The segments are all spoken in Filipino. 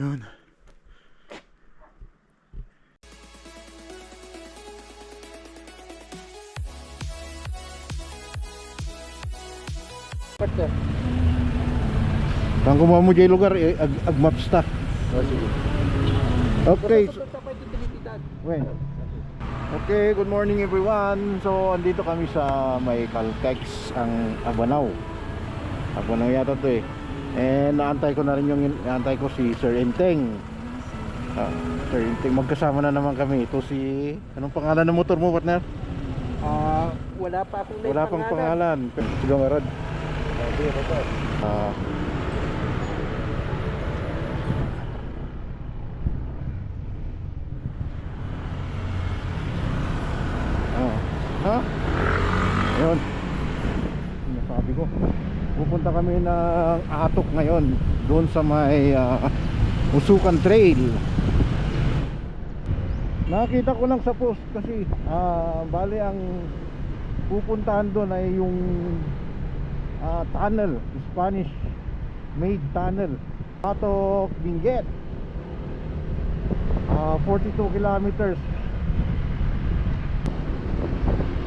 Yun. Kung kumuha mo dyan lugar, eh, ag, ag maps ta. Okay. When? Okay, good morning everyone. So, andito kami sa may Caltex, ang Abanaw. Abanaw yata to eh. And naantay ko na rin yung naantay ko si Sir Enteng. Ah, Sir Enteng, magkasama na naman kami. Ito si anong pangalan ng motor mo, partner? Ah, wala pa akong Wala pang pangalan. Sige, Rod. Ah. Ah. Ha? Ayun. Sinasabi ko. Pupunta kami ng Atok ngayon. Doon sa may ah, Usukan Trail. Nakita ko lang sa post kasi ah bali ang pupuntahan doon ay yung ah, tunnel, Spanish made tunnel. Atok Benguet. Ah 42 kilometers.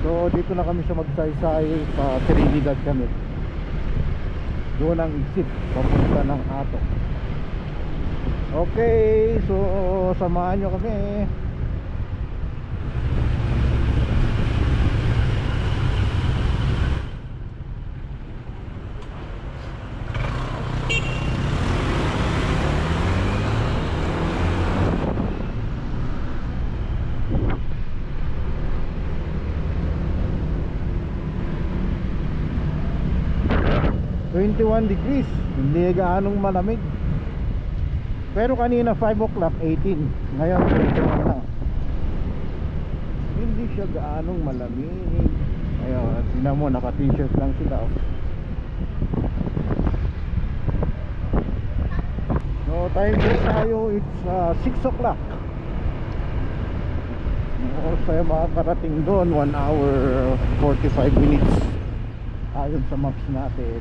So dito na kami sa magsaysay sa Trinidad kami. Doon ang exit papunta ng Atok. Okay, so samahan nyo kami. Twenty-one degrees. Hindi gaanong malamig. Pero kanina 5 o'clock 18 Ngayon 21 na. Hindi siya gaanong malamig. Ayun, tingnan mo naka t-shirt lang sila oh. So time check tayo It's uh, 6 o'clock. Oras tayo makakarating doon 1 hour 45 minutes. Ayon sa maps natin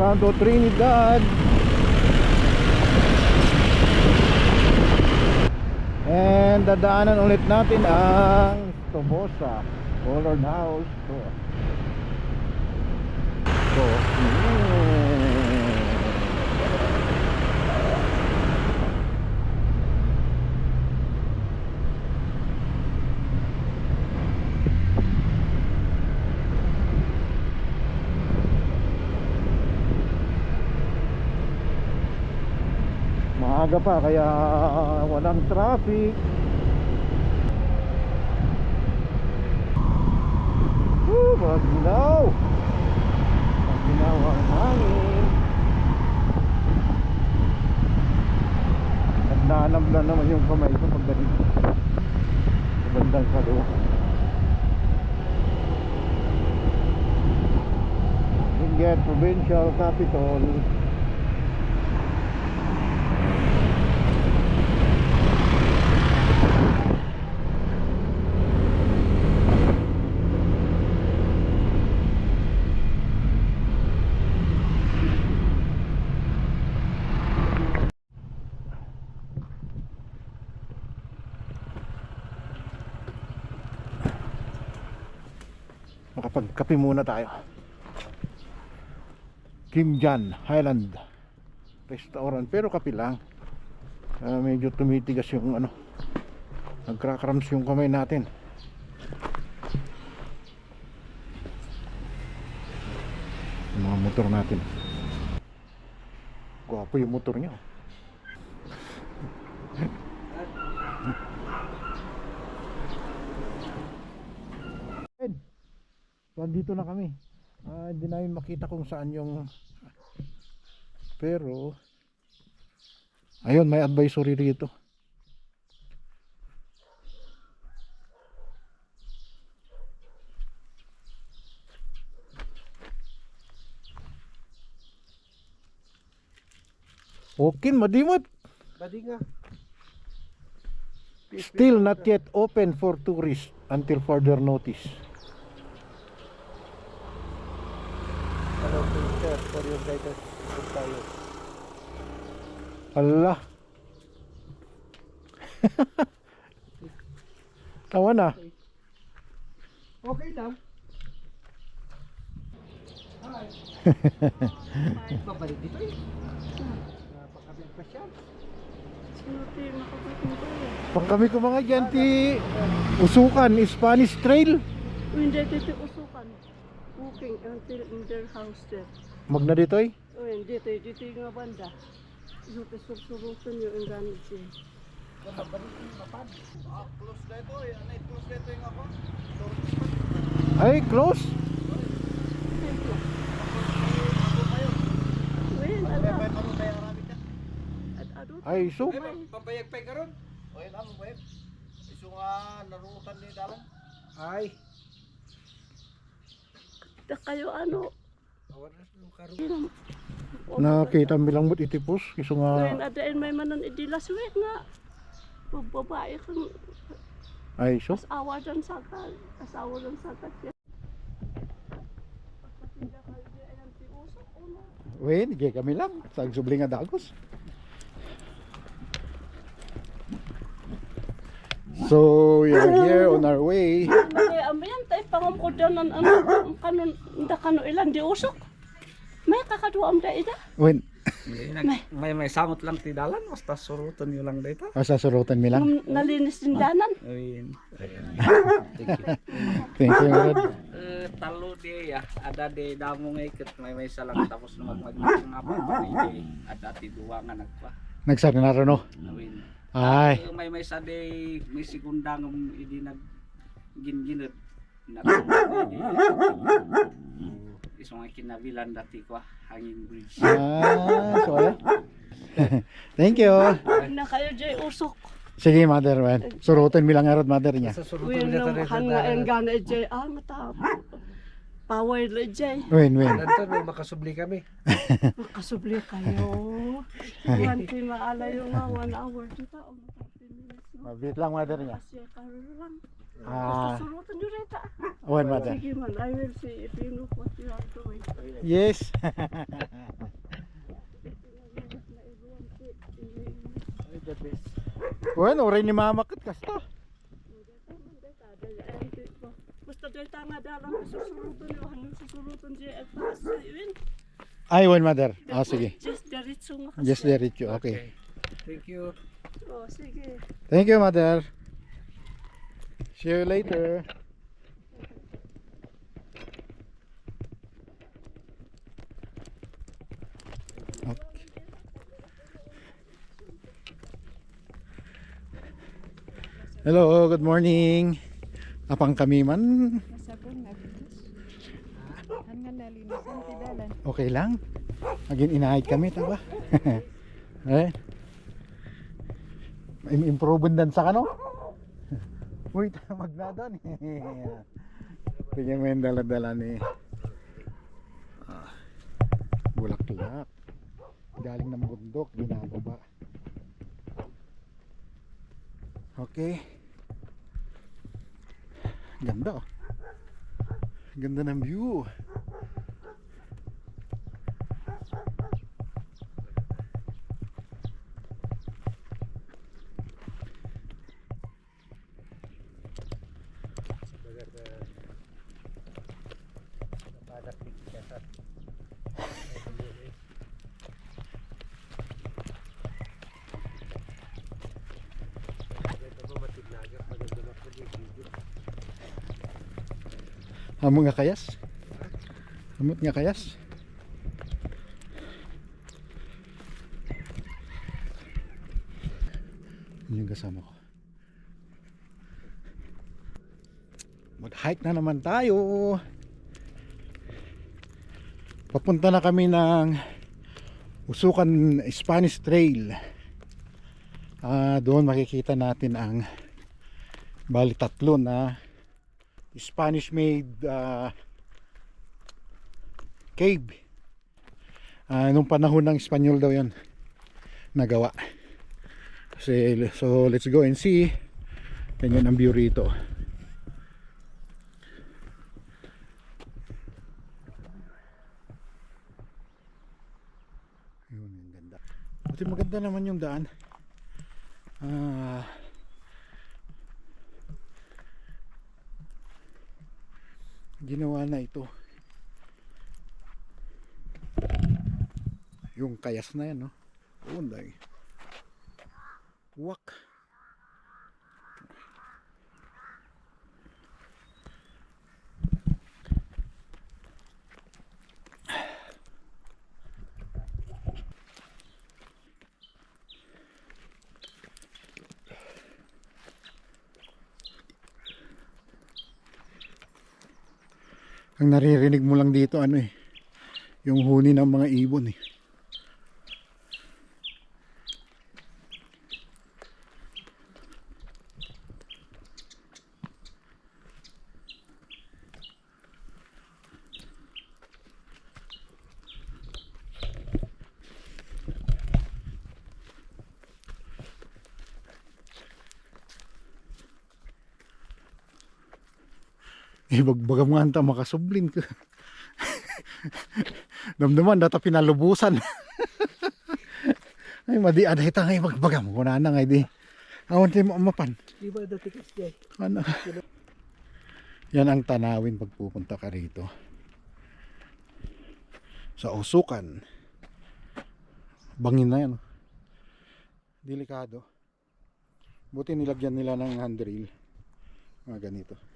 Welcome to Trinidad. And dadaanan ulit natin ang Tobosa Colored House to So, mm. Maaga pa kaya walang traffic. Woo, maginaw. Maginaw ang hangin. Nagnanam na naman yung kamay ko pag ganito. Sa bandang kaliwa. Benguet Provincial Capital. Makapagkape muna tayo. Kim Jan Highland restaurant. Pero kape lang. Ah, medyo tumitigas yung ano nagkrakrams yung kamay natin. Yung mga motor natin. Gwapo yung motor niya oh. So, andito na kami Ah, hindi namin makita kung saan yung pero ayun may advisory rito. Okay, madimot. Badi nga. Still not yet open for tourists until further notice. Hello, guidance. Good tayo. Allah. Tawa na. Okay lang. Hi. Babalik dito eh. Napakabig pa siya. Pag kami ko mga dyan, ti Usukan, Spanish Trail. Hindi dito usukan. Walking until in their house there. Magna dito eh. O hindi dito, dito yung nga banda. Dito sursurutan yung ang ganit siya. Ay, close. At ano? Ay, so. Pabayag pa ka ron? Ay, naman, web. Iso nga, narutan ni Dalang. Ay. Da kayo ano? Nakita bilang mo itipos. Iso Ngayon, nga, adain may manan idilas wait nga. Babae kang ay, so. asawa dyan sakal. Asawa dyan ang o na. Wen, hindi kami lang. Sa subling nga dagos. So, we are here on our way. May amayan tayo pangumkudan ng ano, ang kanon, hindi kano ilan di usok. May kakaduam da ida. Wen, May, may, may samot lang ti dalan. Basta surutan nyo lang dito. asa surutan mi lang. Nalinis din danan. Ayun. Thank you, Lord. Eh, talo di ya. Ada di damo nga ikit. May may salang tapos magmagmag nga pa. May ada ti duwa nga nagpa. Nagsarinaro no? Ayun. Ay, Eh, may may sa day may sigundang um, idi nag ginginit nag iso nga kinabilan dati ko ah, hanging bridge ah, so ayan. Thank you. Na kayo jay usok. Sige, mother, man. Surutan mi lang nga rod, mother niya. sa Uy, nang hanga ang gana jay. Ah, mata. Power le jay. Wen, wen. Nanto makasubli kami Makasubli kayo. Wanti maalayo nga one hour. Kita o mata 10 minutes no. Mabit lang, mother niya. Kasi karon lang. Ah, Susurutan nyo rita. wen, mother. Sige man, I will see if you know what you are doing. Yes. Wen, oray ni mama kat kasta. Basta dahil tanga dalang susurutan nyo. Hanggang susurutan siya at pakasiwin. Ay, wen, mother. Ah, sige. Just diretso nga kasi. Just diretso. Okay. thank you Oh, sige. Thank you, mother. See you later. Okay. Hello, good morning. Apang kami man. Okay lang. Agin inahit kami, taba. eh. Im improve dan sa kano. Wait, magnadan. Tingnan mo yung dala-dala ni ah, bulaklak. Galing ng bundok, binababa. Okay. Ganda oh. Ganda ng view. Amo nga kayas? Amot nga kayas? Yun yung kasama ko. Mag-hike na naman tayo. Papunta na kami ng Usukan Spanish Trail. Ah, doon makikita natin ang bali tatlo na Spanish made ah, cave. Ah, nung panahon ng Espanyol daw 'yan nagawa. So, so let's go and see. Ganyan ang view rito. Yun, yung ganda. Buti maganda naman yung daan. Ah. Ginawa na ito. Yung kayas na yan, no? Dahil. Wak. Ang naririnig mo lang dito ano eh. Yung huni ng mga ibon eh. Ibagbagam nga anta makasublin ko. Damdaman data pinalubusan. ay madi aday ta ngay magbagam ko na na ngay di. Awan tayo mapan. Di ba dati kasi Ano? Yan ang tanawin pag pupunta ka rito. Sa Usukan. Bangin na yan. Delikado. Buti nilagyan nila ng handrail. Mga ganito.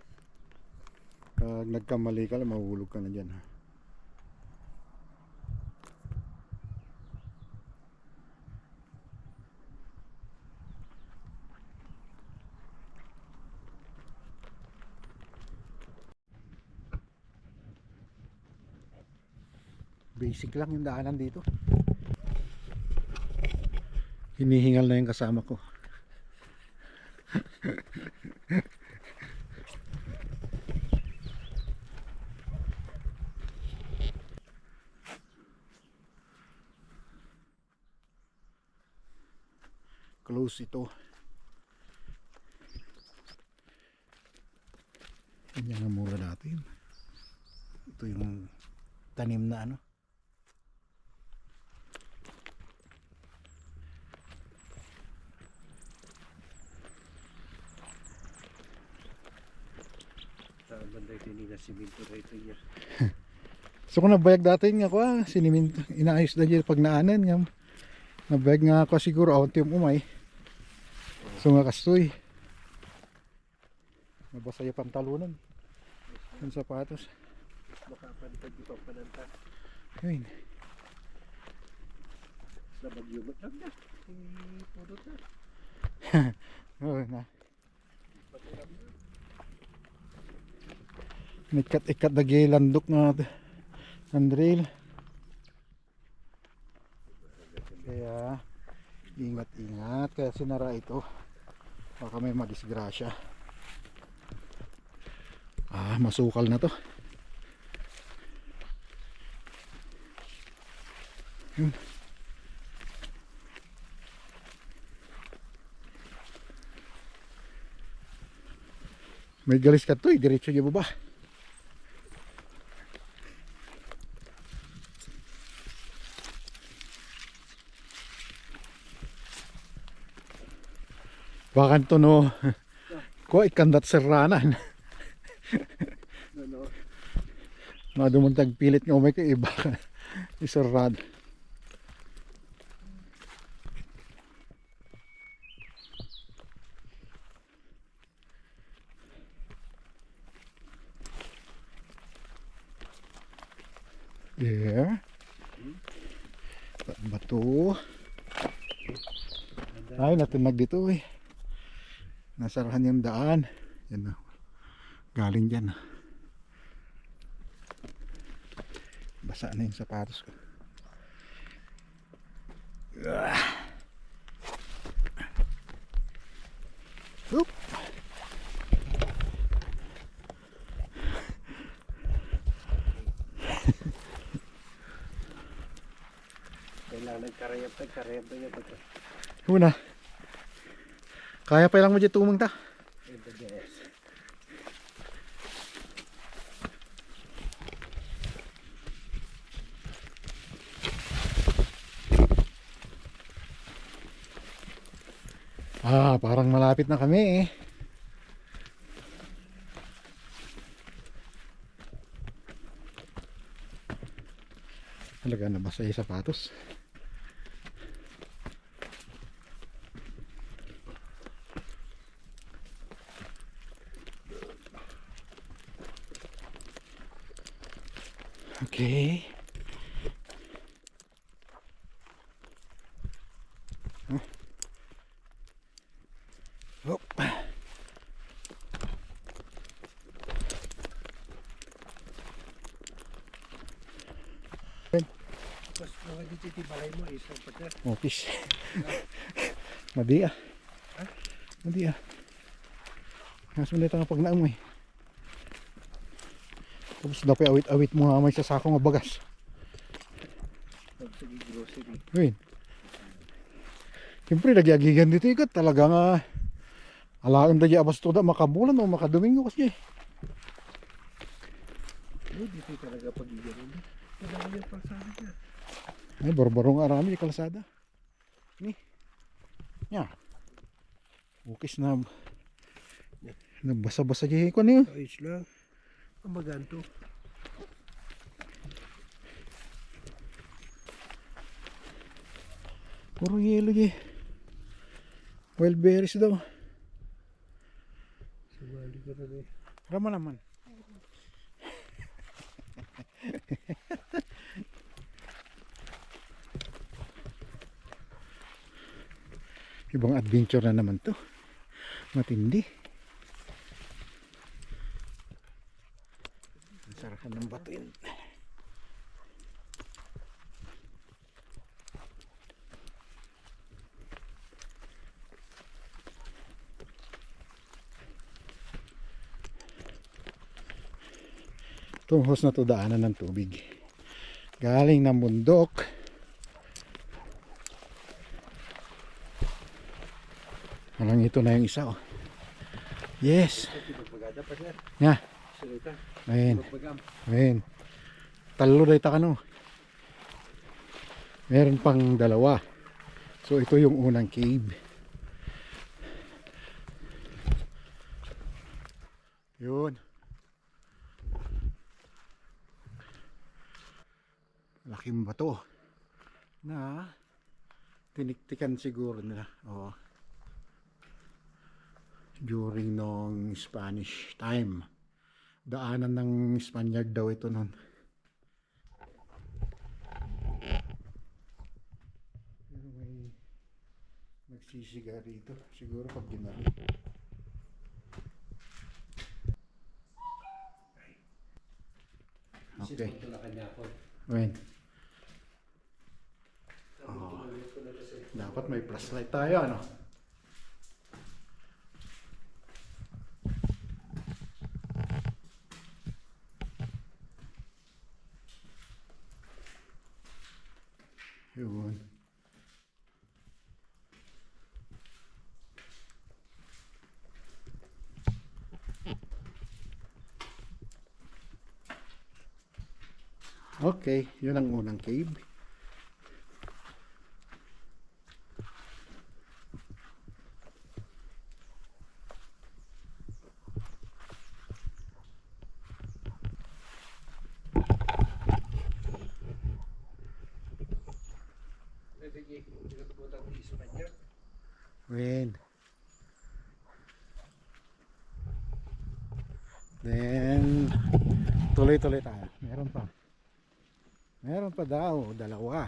Pag nagkamali ka lang, mahulog ka na dyan. Ha? Basic lang yung daanan dito. Hinihingal na yung kasama ko. Close ito. Yan ang mura natin. Ito yung tanim na ano. banday tinila si Minto rito niya. So kung nabayag dati nga ko ah, siniminto, inaayos na dyan pag naanan nga. Nabayag nga ako siguro awan tiyong umay. So nga kastoy. Nabasa yung pantalunan. Yung sapatos. Baka pantag di pa pananta Yun. sa bagyo mo lang na. Pudot na. Oh, na. Ikat-ikat lagi landok nga handrail. Kaya ingat-ingat kaya sinara ito. Baka may madisgrasya. Ah, masukal na to. Yun. May galis ka to eh, diretso yung baba. Baka to no, ko ikandat serranan. Madumuntag pilit nga umay ka iba. Iserrad. There. Bato. Ay, natinag dito eh. Nasarahan yung daan. Yan na. Galing dyan. Basa na yung sapatos ko. Ah. Oop. Kailangan nagkarayap, nagkarayap na yun. Una. Kaya pa lang mo dyan tumang ta. Ah, parang malapit na kami eh. Talaga nabasa yung sapatos. Okay. Oh. Pagka. Office. Madi ah. Madi ah. Mas ulit ang pagnaam eh. Tapos dapat awit-awit mo nga may sasako nga bagas. Win. Siyempre, nagyagigan dito ikat. Talaga nga, alaan da abas to da makabulan o makadomingo kasi. Oh, dito talaga. Madami yung niya. Ay, barbarong arami di kalsada. Ni. Nya. Ukis na nabasa-basa di ko niyo. Ayos lang. Ang maganto. Puro yelo di. Wild berries daw. Sumali ka na rin. Rama naman. Ibang adventure na naman to. Matindi. Ang Sarakan ng bato yun. Itong hose na to daanan ng tubig. Galing ng bundok. Parang ito na yung isa oh. Yes. Yeah. Magpagam. Ayun. Talo na ita kano. Meron pang dalawa. So ito yung unang cave. Yun. Laking bato. Na tiniktikan siguro nila. Oh. During nung Spanish time daanan ng Spaniard daw ito nun. Pero may nagsisiga rito. Siguro pag ginali. Okay. Ito na kanya ako. When? Oh. Dapat may flashlight tayo, ano? Yun. Okay, yun ang unang cave. Tuloy-tuloy tayo. Meron pa. Meron pa daw. Dalawa.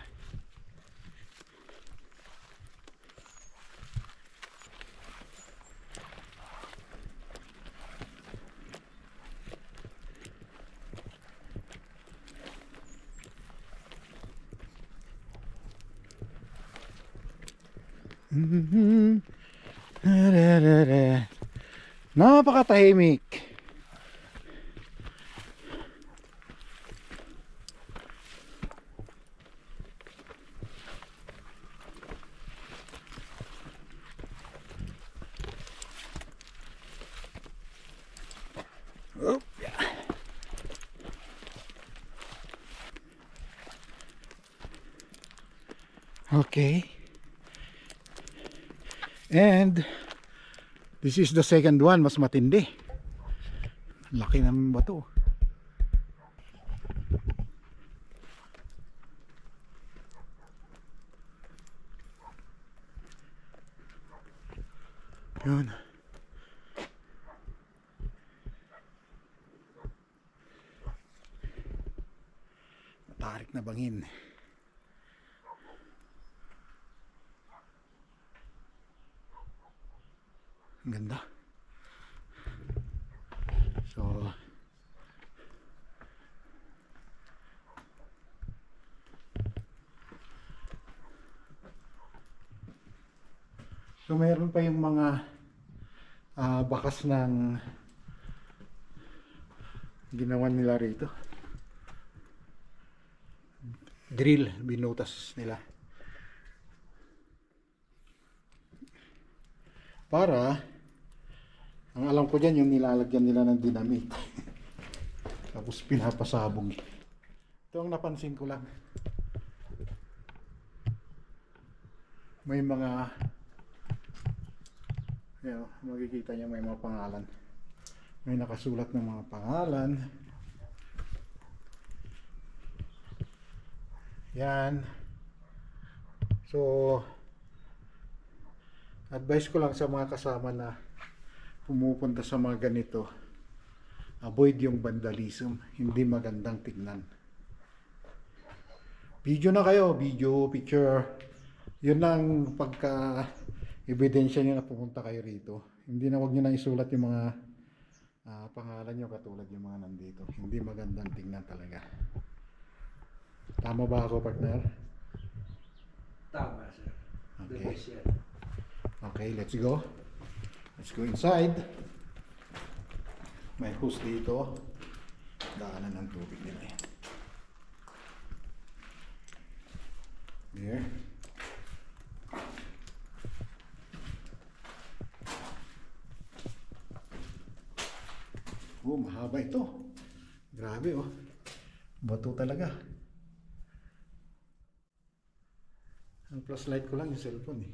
Napakatahimik. Okay. And this is the second one, mas matindi. Laki ng bato. Yun. Matarik na bangin. Ang ganda. So, So mayroon pa yung mga ah, bakas ng ginawa nila rito. Drill, binutas nila. Para, ang alam ko dyan, yung nilalagyan nila ng dinamit. Tapos pinapasabog. Ito ang napansin ko lang. May mga, yan, makikita niya may mga pangalan. May nakasulat ng mga pangalan. Yan. So, advice ko lang sa mga kasama na pumupunta sa mga ganito, avoid yung vandalism. Hindi magandang tignan. Video na kayo, video, picture. Yun lang pagka ebidensya nyo na pumunta kayo rito. Hindi na wag nyo na isulat yung mga ah, pangalan nyo katulad yung mga nandito. Hindi magandang tignan talaga. Tama ba ako, partner? Tama, sir. Okay. Okay, let's go. Let's go inside. May hose dito. Daanan ng tubig nila yan. There. Oh, mahaba ito. Grabe oh. Bato talaga. Ang flashlight ko lang yung cellphone eh.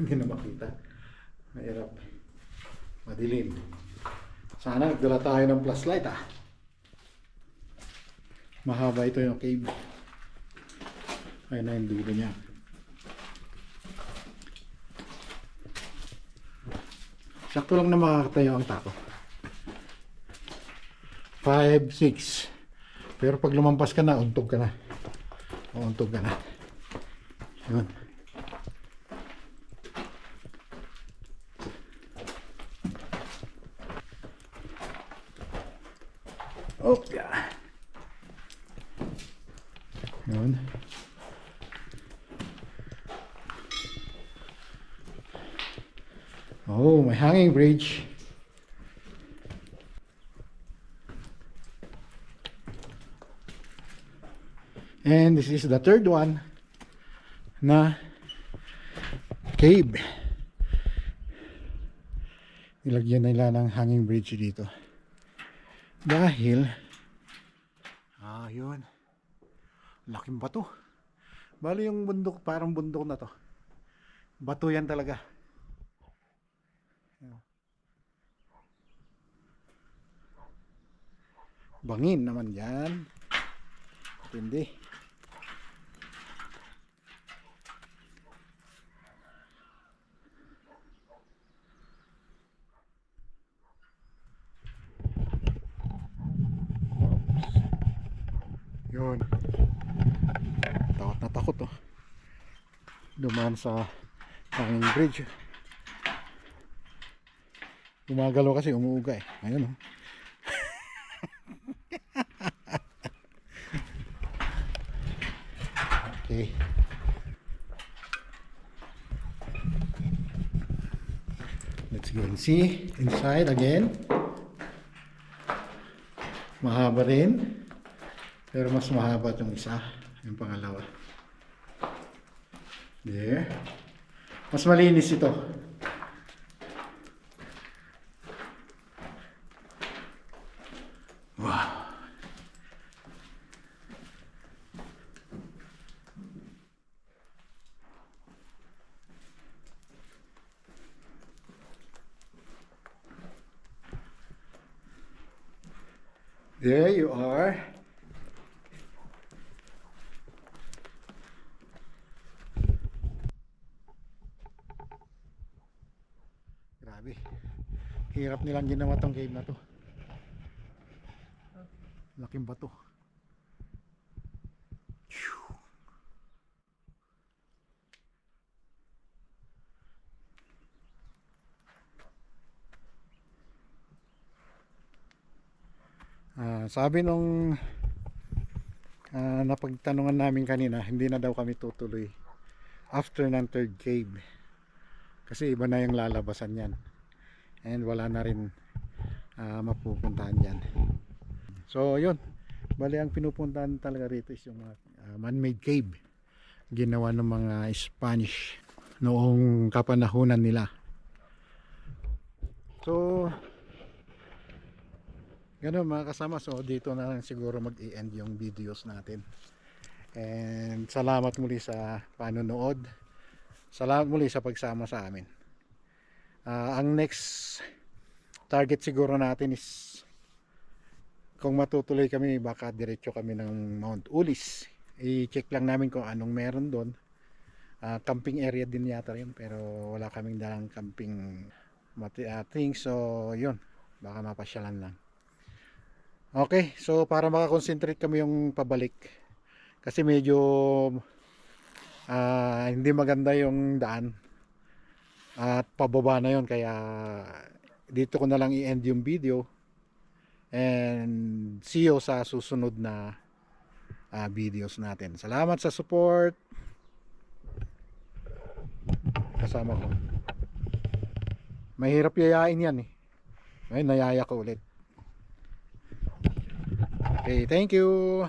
Hindi na makita. Mahirap. Madilim. Sana nagdala tayo ng flashlight ah. Mahaba ito yung cave. Ayun na yung dulo niya. Sakto lang na makakatayo ang tako. 5, 6. Pero pag lumampas ka na, untog ka na. Untog ka na. Yun. Oh, yeah. Yun. Oh, may hanging bridge. And this is the third one na cave. Nilagyan nila ng hanging bridge dito. Dahil ah, yun. Laking bato. Bali yung bundok, parang bundok na to. Bato yan talaga. Bangin naman yan. Hindi. Yun. Takot na takot oh. Dumaan sa hanging bridge. Gumagalaw kasi umuuga eh. Ayun oh. Okay. Let's go and see inside again. Mahaba rin. Pero mas mahaba itong isa. Yung pangalawa. There. Mas malinis ito. Wow. There you are. Grabe. Hirap nilang ginawa tong cave na to. Laking bato. Ah, sabi nung ah, napagtanungan namin kanina, hindi na daw kami tutuloy after ng third cave. Kasi iba na yung lalabasan yan. And wala na rin ah, mapupuntahan yan. So, yun. Bali, ang pinupuntahan talaga rito is yung ah, man-made cave. Ginawa ng mga Spanish noong kapanahunan nila. So, ganun mga kasama. So, dito na lang siguro mag-i-end yung videos natin. And salamat muli sa panonood. Salamat muli sa pagsama sa amin. Ah, ang next target siguro natin is kung matutuloy kami baka diretso kami ng Mount Ulis i-check lang namin kung anong meron doon. Ah, camping area din yata yun pero wala kaming dalang camping mati uh, things so yun baka mapasyalan lang. Okay so para makakonsentrate kami yung pabalik kasi medyo ah, hindi maganda yung daan at pababa na yun kaya dito ko na lang i-end yung video. And see you sa susunod na ah, videos natin. Salamat sa support. Kasama ko. Mahirap yayain yan eh. Ay nayaya ko ulit. Okay thank you